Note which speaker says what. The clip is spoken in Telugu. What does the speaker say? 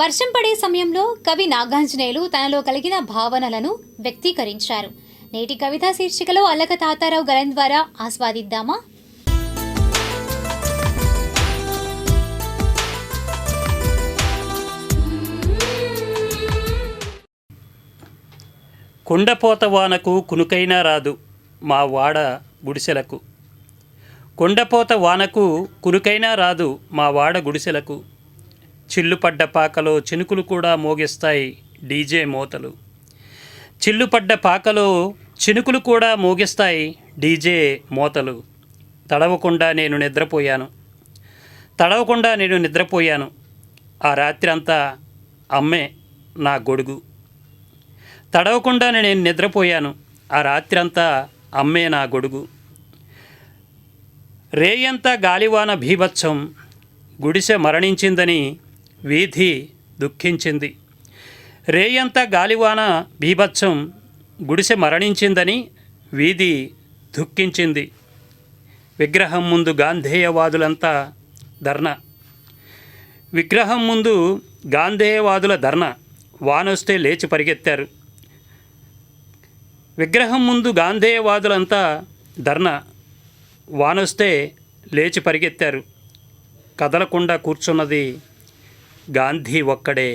Speaker 1: వర్షం పడే సమయంలో కవి నాగాంజనేయులు తనలో కలిగిన భావనలను వ్యక్తీకరించారు. నేటి కవితా శీర్షికలో అల్లక తాతారావు గలం ద్వారా ఆస్వాదిద్దామా?
Speaker 2: కొండపోత వానకు కునుకైనా రాదు మా వాడ గుడిసెలకు. కొండపోత వానకు కునుకైనా రాదు మా వాడ గుడిసెలకు. చిల్లుపడ్డ పాకలో చినుకులు కూడా మోగిస్తాయి డీజే మోతలు. చిల్లుపడ్డ పాకలో చినుకులు కూడా మోగిస్తాయి డీజే మోతలు. తడవకుండా నేను నిద్రపోయాను. తడవకుండా నేను నిద్రపోయాను. ఆ రాత్రి అంతా అమ్మే నా గొడుగు. తడవకుండా నేను నిద్రపోయాను. ఆ రాత్రంతా అమ్మే నా గొడుగు. రేయంతా గాలివాన భీభత్సం గుడిసె మరణించిందని వీధి దుఃఖించింది. రేయంత గాలివాన భీభత్సం గుడిసె మరణించిందని వీధి దుఃఖించింది. విగ్రహం ముందు గాంధేయవాదులంతా ధర్నా. విగ్రహం ముందు గాంధేయవాదుల ధర్నా. వానొస్తే లేచి పరిగెత్తారు. విగ్రహం ముందు గాంధేయవాదులంతా ధర్నా. వానొస్తే లేచి పరిగెత్తారు. కదలకుండా కూర్చున్నది గాంధీ ఒక్కడే